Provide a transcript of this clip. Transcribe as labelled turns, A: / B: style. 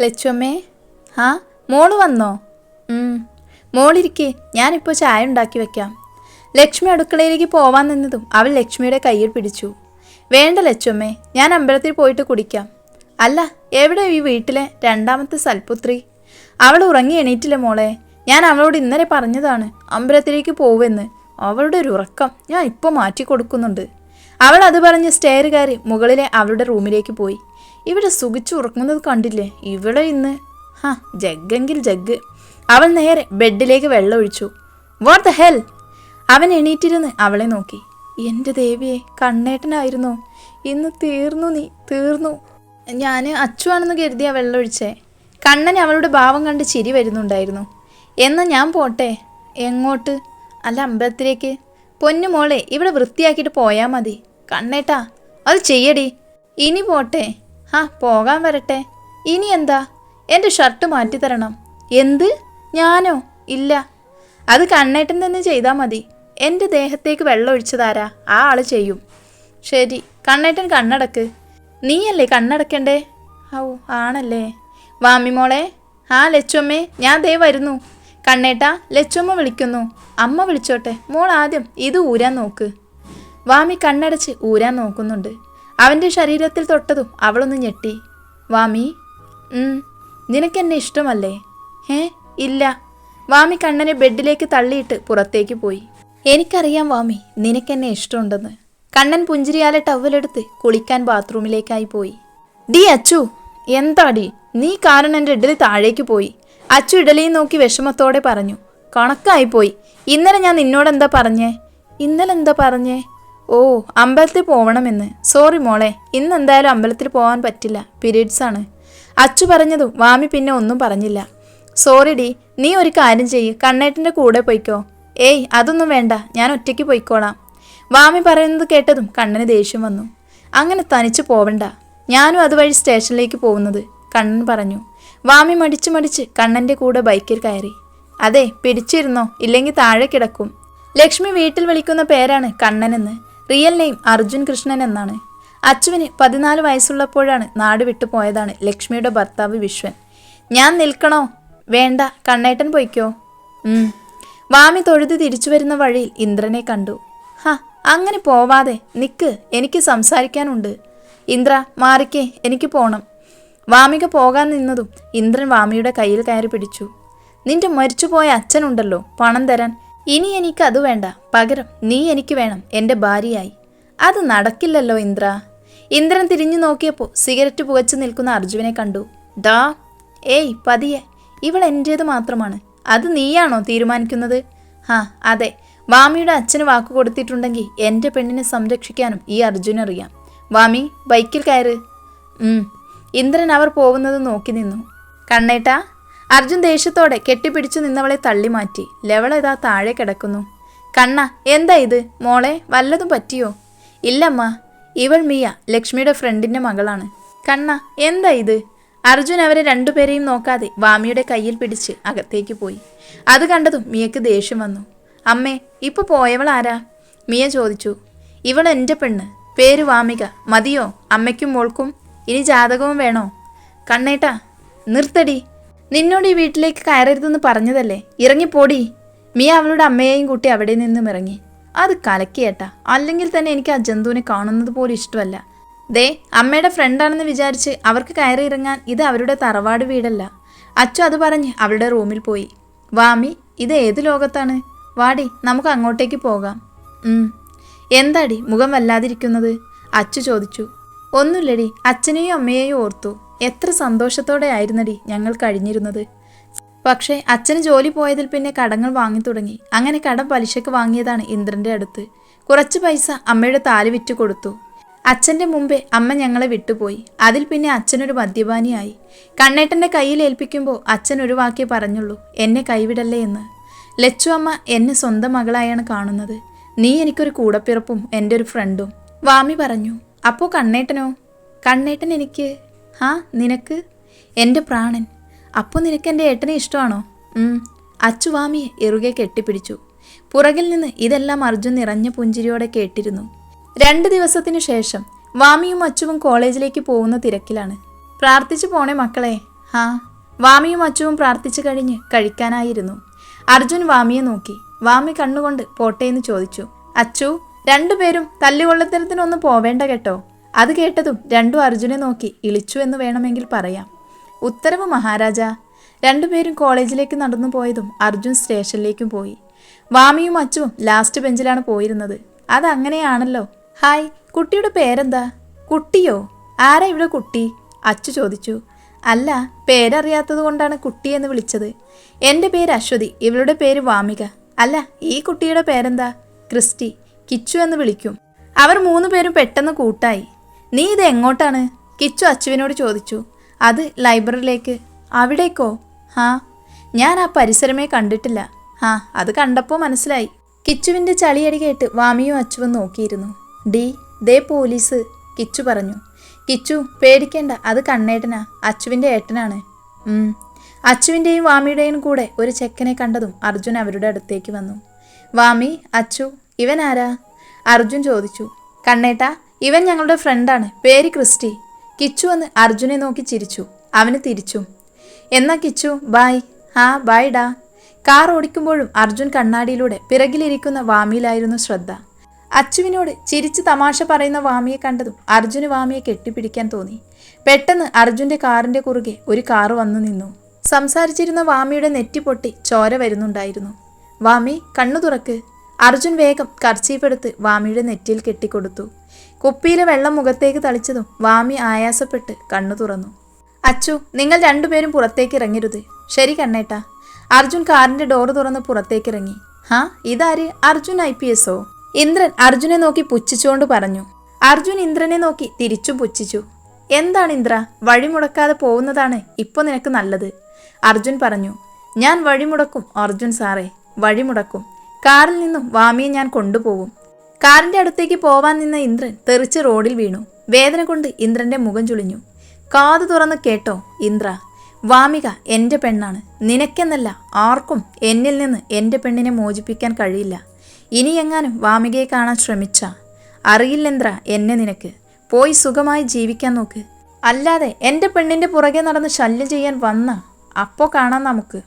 A: ലച്ചുവമ്മേ ആ മോൾ വന്നോ. മോളിരിക്കെ ഞാനിപ്പോൾ ചായ ഉണ്ടാക്കി വെക്കാം. ലക്ഷ്മി അടുക്കളയിലേക്ക് പോവാൻ നിന്നതും അവൾ ലക്ഷ്മിയുടെ കയ്യിൽ പിടിച്ചു. വേണ്ട ലച്ചമ്മേ ഞാൻ അമ്പലത്തിൽ പോയിട്ട് കുടിക്കാം. അല്ല എവിടെ ഈ വീട്ടിലെ രണ്ടാമത്തെ സൽപുത്രി? അവൾ ഉറങ്ങി എണീറ്റില്ല മോളെ. ഞാൻ അവളോട് ഇന്നലെ പറഞ്ഞതാണ് അമ്പലത്തിലേക്ക് പോവെന്ന്. അവളുടെ ഒരു ഉറക്കം ഞാൻ ഇപ്പോൾ മാറ്റി കൊടുക്കുന്നുണ്ട് അവൾ അത് പറഞ്ഞ് സ്റ്റെയർ കയറി മുകളിലെ അവളുടെ റൂമിലേക്ക് പോയി. ഇവിടെ സുഖിച്ചു ഉറങ്ങുന്നത് കണ്ടില്ലേ? ഇവിടെ ഇന്ന്. ഹാ ജഗ്ഗെങ്കിൽ ജഗ്ഗ്. അവൾ നേരെ ബെഡിലേക്ക് വെള്ളം ഒഴിച്ചു. വാട്ട് ദ ഹെൽ അവൻ എണീറ്റിരുന്ന് അവളെ നോക്കി. എന്റെ ദേവിയെ കണ്ണേട്ടനായിരുന്നോ. ഇന്ന് തീർന്നു നീ തീർന്നു. ഞാൻ അച്ചുവാണെന്ന് കരുതിയ വെള്ളമൊഴിച്ചേ കണ്ണന് അവളുടെ ഭാവം കണ്ട് ചിരി വരുന്നുണ്ടായിരുന്നു. എന്നാൽ ഞാൻ പോട്ടെ. എങ്ങോട്ട്? അല്ല അമ്പലത്തിലേക്ക്. പൊന്നു മോളെ ഇവിടെ വൃത്തിയാക്കിയിട്ട് പോയാൽ മതി. കണ്ണേട്ടാ അത് ചെയ്യടി. ഇനി പോട്ടെ. ആ പോകാൻ വരട്ടെ. ഇനി എന്താ? എന്റെ ഷർട്ട് മാറ്റിത്തരണം എന്ത്? ഞാനോ? ഇല്ല. അത് കണ്ണേട്ടൻ തന്നെ ചെയ്താൽ മതി. എന്റെ ദേഹത്തേക്ക് വെള്ളം ഒഴിച്ചതാരാ? ആ ആൾ ചെയ്യും. ശരി കണ്ണേട്ടൻ കണ്ണടക്ക്. നീയല്ലേ കണ്ണടക്കണ്ടേ? ഔ ആണല്ലേ. വാമിമോളെ ആ ലച്ചമ്മേ ഞാൻ ദേ വരുന്നു. കണ്ണേട്ടാ ലച്ചമ്മ വിളിക്കുന്നു. അമ്മ വിളിച്ചോട്ടെ. മോൾ ആദ്യം ഇത് ഊരാൻ നോക്ക്. വാമി കണ്ണടച്ച് ഊരാൻ നോക്കുന്നുണ്ട്. അവന്റെ ശരീരത്തിൽ തൊട്ടതും അവളൊന്ന് ഞെട്ടി. വാമി നിനക്കെന്നെ ഇഷ്ടമല്ലേ? ഏ ഇല്ല. വാമി കണ്ണനെ ബെഡിലേക്ക് തള്ളിയിട്ട് പുറത്തേക്ക് പോയി. എനിക്കറിയാം വാമി നിനക്കെന്നെ ഇഷ്ടമുണ്ടെന്ന്. കണ്ണൻ പുഞ്ചിരിയാലെ ടവലെടുത്ത് കുളിക്കാൻ ബാത്റൂമിലേക്കായി പോയി. ഡി അച്ചു എന്താടി? നീ കാരണം എന്റെ ഇഡലി താഴേക്ക് പോയി. അച്ചു ഇഡലിയും നോക്കി വിഷമത്തോടെ പറഞ്ഞു. കണക്കായി പോയി ഇന്നലെ ഞാൻ നിന്നോട് എന്താ പറഞ്ഞേ? ഇന്നലെ എന്താ പറഞ്ഞേ? ഓ അമ്പലത്തിൽ പോവണമെന്ന്. സോറി മോളെ ഇന്ന് എന്തായാലും അമ്പലത്തിൽ പോകാൻ പറ്റില്ല. പീരീഡ്സ് ആണ് അച്ചു പറഞ്ഞതും വാമി പിന്നെ ഒന്നും പറഞ്ഞില്ല. സോറി ഡി നീ ഒരു കാര്യം ചെയ്യ്. കണ്ണേട്ടന്റെ കൂടെ പോയിക്കോ. ഏയ് അതൊന്നും വേണ്ട. ഞാൻ ഒറ്റയ്ക്ക് പോയിക്കോളാം. വാമി പറയുന്നത് കേട്ടതും കണ്ണന് ദേഷ്യം വന്നു. അങ്ങനെ തനിച്ച് പോവണ്ട. ഞാനും അതുവഴി സ്റ്റേഷനിലേക്ക് പോകുന്നത് കണ്ണൻ പറഞ്ഞു. വാമി മടിച്ചു മടിച്ച് കണ്ണന്റെ കൂടെ ബൈക്കിൽ കയറി. അതെ പിടിച്ചിരുന്നോ? ഇല്ലെങ്കിൽ താഴെ കിടക്കും. ലക്ഷ്മി വീട്ടിൽ വിളിക്കുന്ന പേരാണ് കണ്ണനെന്ന്. റിയൽ നെയിം അർജുൻ കൃഷ്ണൻ എന്നാണ്. അച്ചുവിന് പതിനാല് വയസ്സുള്ളപ്പോഴാണ് നാട് വിട്ടു പോയതാണ് ലക്ഷ്മിയുടെ ഭർത്താവ് വിശ്വൻ. ഞാൻ നിൽക്കണോ? വേണ്ട കണ്ണേട്ടൻ പൊയ്ക്കോ. വാമി തൊഴുത് തിരിച്ചു വരുന്ന വഴിയിൽ ഇന്ദ്രനെ കണ്ടു. ഹ അങ്ങനെ പോവാതെ. നിക്ക് എനിക്ക് സംസാരിക്കാനുണ്ട്. ഇന്ദ്ര മാറിക്കേ എനിക്ക് പോണം. വാമിക പോകാൻ നിന്നതും ഇന്ദ്രൻ വാമിയുടെ കയ്യിൽ കയറി പിടിച്ചു. നിന്റെ മരിച്ചുപോയ അച്ഛനുണ്ടല്ലോ പണം തരാൻ. ഇനി എനിക്ക് അത് വേണ്ട. പകരം നീ എനിക്ക് വേണം. എന്റെ ഭാര്യയായി. അത് നടക്കില്ലല്ലോ ഇന്ദ്ര. ഇന്ദ്രൻ തിരിഞ്ഞു നോക്കിയപ്പോൾ സിഗരറ്റ് പുകച്ചു നിൽക്കുന്ന അർജുനെ കണ്ടു. ഡാ ഏയ് പതിയെ. ഇവൾ എന്റേത് മാത്രമാണ്. അത് നീയാണോ തീരുമാനിക്കുന്നത്? ഹാ അതെ. വാമിയുടെ അച്ഛന് വാക്ക് കൊടുത്തിട്ടുണ്ടെങ്കിൽ എന്റെ പെണ്ണിനെ സംരക്ഷിക്കാനും ഈ അർജുനറിയാം. വാമി ബൈക്കിൽ കയറ്. ഇന്ദ്രൻ അവർ പോകുന്നത് നോക്കി നിന്നു. കണ്ണേട്ടാ അർജുൻ ദേഷ്യത്തോടെ കെട്ടിപ്പിടിച്ചു നിന്നവളെ തള്ളി മാറ്റി ലെവൾ ഇതാ താഴെ കിടക്കുന്നു. കണ്ണ എന്താ ഇത്? മോളെ വല്ലതും പറ്റിയോ? ഇല്ലമ്മ ഇവൾ മിയ ലക്ഷ്മിയുടെ ഫ്രണ്ടിന്റെ മകളാണ്. കണ്ണ എന്താ ഇത്? അർജുൻ അവരെ രണ്ടുപേരെയും നോക്കാതെ വാമിയുടെ കയ്യിൽ പിടിച്ച് അകത്തേക്ക് പോയി. അത് കണ്ടതും മിയക്ക് ദേഷ്യം വന്നു. അമ്മേ ഇപ്പൊ പോയവൾ ആരാ? മിയ ചോദിച്ചു. ഇവൾ എന്റെ പെണ്ണ്. പേര് വാമിക. മതിയോ? അമ്മയ്ക്കും മോൾക്കും? ഇനി ജാതകവും വേണോ? കണ്ണേട്ടാ നിർത്തടി. നിന്നോട് ഈ വീട്ടിലേക്ക് കയറരുതെന്ന് പറഞ്ഞതല്ലേ? ഇറങ്ങിപ്പോടി. മിയ അവളുടെ അമ്മയെയും കൂട്ടി അവിടെ നിന്നും ഇറങ്ങി. അത് കലക്കിയേട്ടാ. അല്ലെങ്കിൽ തന്നെ എനിക്ക് ആ ജന്തുവിനെ കാണുന്നത് പോലും ഇഷ്ടമല്ല. ദേ അമ്മയുടെ ഫ്രണ്ടാണെന്ന് വിചാരിച്ച് അവർക്ക് കയറി ഇറങ്ങാൻ ഇത് അവരുടെ തറവാട് വീടല്ല. അച്ചു അത് പറഞ്ഞ് അവളുടെ റൂമിൽ പോയി. വാമി ഇത് ഏത് ലോകത്താണ്? വാടി നമുക്ക് അങ്ങോട്ടേക്ക് പോകാം. എന്താടി മുഖം വല്ലാതിരിക്കുന്നത്? അച്ചു ചോദിച്ചു. ഒന്നുമില്ലടി അച്ഛനെയും അമ്മയെയും ഓർത്തു. എത്ര സന്തോഷത്തോടെ ആയിരുന്നടി ഞങ്ങൾ കഴിഞ്ഞിരുന്നത്. പക്ഷേ അച്ഛന് ജോലി പോയതിൽ പിന്നെ കടങ്ങൾ വാങ്ങി തുടങ്ങി. അങ്ങനെ കടം പലിശക്ക് വാങ്ങിയതാണ് ഇന്ദ്രന്റെ അടുത്ത്. കുറച്ച് പൈസ അമ്മയുടെ താലി വിറ്റു കൊടുത്തു. അച്ഛന്റെ മുമ്പേ അമ്മ ഞങ്ങളെ വിട്ടുപോയി. അതിൽ പിന്നെ അച്ഛനൊരു മദ്യപാനിയായി. കണ്ണേട്ടന്റെ കയ്യിൽ ഏൽപ്പിക്കുമ്പോൾ അച്ഛൻ ഒരു വാക്കേ പറഞ്ഞുള്ളൂ എന്നെ കൈവിടല്ലേ എന്ന്. ലച്ചു അമ്മ എന്നെ സ്വന്തം മകളായാണ് കാണുന്നത്. നീ എനിക്കൊരു കൂടപ്പിറപ്പും എന്റെ ഒരു ഫ്രണ്ടും വാമി പറഞ്ഞു അപ്പോൾ കണ്ണേട്ടനോ? കണ്ണേട്ടൻ എനിക്ക് ഹാ നിനക്ക്? എന്റെ പ്രാണൻ. അപ്പോൾ നിനക്ക് എന്റെ ഏട്ടനെ ഇഷ്ടമാണോ? അച്ചുവാമിയെ അച്ചു വാമിയെ ഇറുകെ കെട്ടിപ്പിടിച്ചു. പുറകിൽ നിന്ന് ഇതെല്ലാം അർജുൻ നിറഞ്ഞ പുഞ്ചിരിയോടെ കേട്ടിരുന്നു. രണ്ട് ദിവസത്തിനു ശേഷം വാമിയും അച്ചുവും കോളേജിലേക്ക് പോകുന്ന തിരക്കിലാണ്. പ്രാർത്ഥിച്ചു പോണേ മക്കളെ. ഹാ. വാമിയും അച്ചുവും പ്രാർത്ഥിച്ചു കഴിഞ്ഞ് കഴിക്കാനായിരുന്നു. അർജുൻ വാമിയെ നോക്കി. വാമി കണ്ണുകൊണ്ട് പോട്ടേന്ന് ചോദിച്ചു. അച്ചു രണ്ടുപേരും തല്ലുകൊള്ളത്തരത്തിനൊന്നും പോവേണ്ട കേട്ടോ. അത് കേട്ടതും രണ്ടു അർജുനെ നോക്കി ഇളിച്ചു എന്ന് വേണമെങ്കിൽ പറയാം. ഉത്തരവ് മഹാരാജ. രണ്ടുപേരും കോളേജിലേക്ക് നടന്നു പോയതും അർജുൻ സ്റ്റേഷനിലേക്കും പോയി. വാമിയും അച്ചുവും ലാസ്റ്റ് ബെഞ്ചിലാണ് പോയിരുന്നത്. അതങ്ങനെയാണല്ലോ ഹായ് കുട്ടിയുടെ പേരെന്താ? കുട്ടിയോ? ആരാ ഇവിടെ കുട്ടി? അച്ചു ചോദിച്ചു. അല്ല പേരറിയാത്തത് കൊണ്ടാണ് കുട്ടി എന്ന് വിളിച്ചത്. എന്റെ പേര് അശ്വതി ഇവളുടെ പേര് വാമിക. അല്ല ഈ കുട്ടിയുടെ പേരെന്താ? ക്രിസ്റ്റി കിച്ചു എന്ന് വിളിക്കും. അവർ മൂന്ന് പേരും പെട്ടെന്ന് കൂട്ടായി. നീ ഇത് എങ്ങോട്ടാണ്? കിച്ചു അച്ചുവിനോട് ചോദിച്ചു. അത് ലൈബ്രറിയിലേക്ക്. അവിടേക്കോ? ഹാ. ഞാൻ ആ പരിസരമേ കണ്ടിട്ടില്ല. ആ അത് കണ്ടപ്പോൾ മനസ്സിലായി. കിച്ചുവിന്റെ ചളിയടി കേട്ട് വാമിയും അച്ചുവും നോക്കിയിരുന്നു. ഡി ദേ പോലീസ് കിച്ചു പറഞ്ഞു. കിച്ചു പേടിക്കേണ്ട അത് കണ്ണേട്ടനാ അച്ചുവിന്റെ ഏട്ടനാണ്. അച്ചുവിന്റെയും വാമിയുടെയും കൂടെ ഒരു ചെക്കനെ കണ്ടതും അർജുൻ അവരുടെ അടുത്തേക്ക് വന്നു. വാമി അച്ചു ഇവനാരാ? അർജുൻ ചോദിച്ചു. കണ്ണേട്ടാ ഇവൻ ഞങ്ങളുടെ ഫ്രണ്ടാണ് പേര് ക്രിസ്റ്റി. കിച്ചു എന്ന് അർജുനെ നോക്കി ചിരിച്ചു. അവന് തിരിച്ചു. എന്നാ കിച്ചു ബായ് ആ ബായ് ഡാ കാർ ഓടിക്കുമ്പോഴും അർജുൻ കണ്ണാടിയിലൂടെ പിറകിലിരിക്കുന്ന വാമിയിലായിരുന്നു ശ്രദ്ധ. അച്ചുവിനോട് ചിരിച്ച് തമാശ പറയുന്ന വാമിയെ കണ്ടതും അർജുന് വാമിയെ കെട്ടിപ്പിടിക്കാൻ തോന്നി. പെട്ടെന്ന് അർജുന്റെ കാറിന്റെ കുറുകെ ഒരു കാർ വന്നു നിന്നു. സംസാരിച്ചിരുന്ന വാമിയുടെ നെറ്റി പൊട്ടി ചോര വരുന്നുണ്ടായിരുന്നു. വാമി കണ്ണു തുറക്ക്. അർജുൻ വേഗം കർച്ചീപ്പെടുത്ത് വാമിയുടെ നെറ്റിയിൽ കെട്ടിക്കൊടുത്തു. കുപ്പിയിലെ വെള്ളം മുഖത്തേക്ക് തളിച്ചതും വാമി ആയാസപ്പെട്ട് കണ്ണു തുറന്നു. അച്ചു നിങ്ങൾ രണ്ടുപേരും പുറത്തേക്ക് ഇറങ്ങരുത് ശരി കണ്ണേട്ടാ. അർജുൻ കാറിന്റെ ഡോർ തുറന്ന് പുറത്തേക്ക് ഇറങ്ങി ഹാ ഇതാര്? അർജുൻ ഐ പി എസോ ഇന്ദ്രൻ അർജുനെ നോക്കി പുച്ഛിച്ചുകൊണ്ട് പറഞ്ഞു. അർജുൻ ഇന്ദ്രനെ നോക്കി തിരിച്ചും പുച്ഛിച്ചു. എന്താണ് ഇന്ദ്ര? വഴിമുടക്കാതെ പോകുന്നതാണ് ഇപ്പൊ നിനക്ക് നല്ലത്. അർജുൻ പറഞ്ഞു. ഞാൻ വഴിമുടക്കും അർജുൻ സാറേ. വഴിമുടക്കും കാറിൽ നിന്നും വാമിയെ ഞാൻ കൊണ്ടുപോകും. കാറിന്റെ അടുത്തേക്ക് പോവാൻ നിന്ന ഇന്ദ്രൻ തെറിച്ച് റോഡിൽ വീണു. വേദന കൊണ്ട് ഇന്ദ്രന്റെ മുഖം ചുളിഞ്ഞു. കാതു തുറന്ന് കേട്ടോ ഇന്ദ്ര വാമിക എന്റെ പെണ്ണാണ്. നിനക്കെന്നല്ല ആർക്കും എന്നിൽ നിന്ന് എന്റെ പെണ്ണിനെ മോചിപ്പിക്കാൻ കഴിയില്ല. ഇനി എങ്ങാനും വാമികയെ കാണാൻ ശ്രമിച്ച? അറിയില്ലെന്ദ്ര എന്നെ നിനക്ക്. പോയി സുഖമായി ജീവിക്കാൻ നോക്ക്. അല്ലാതെ എന്റെ പെണ്ണിന്റെ പുറകെ നടന്ന് ശല്യം ചെയ്യാൻ വന്ന? അപ്പോ കാണാം നമുക്ക്.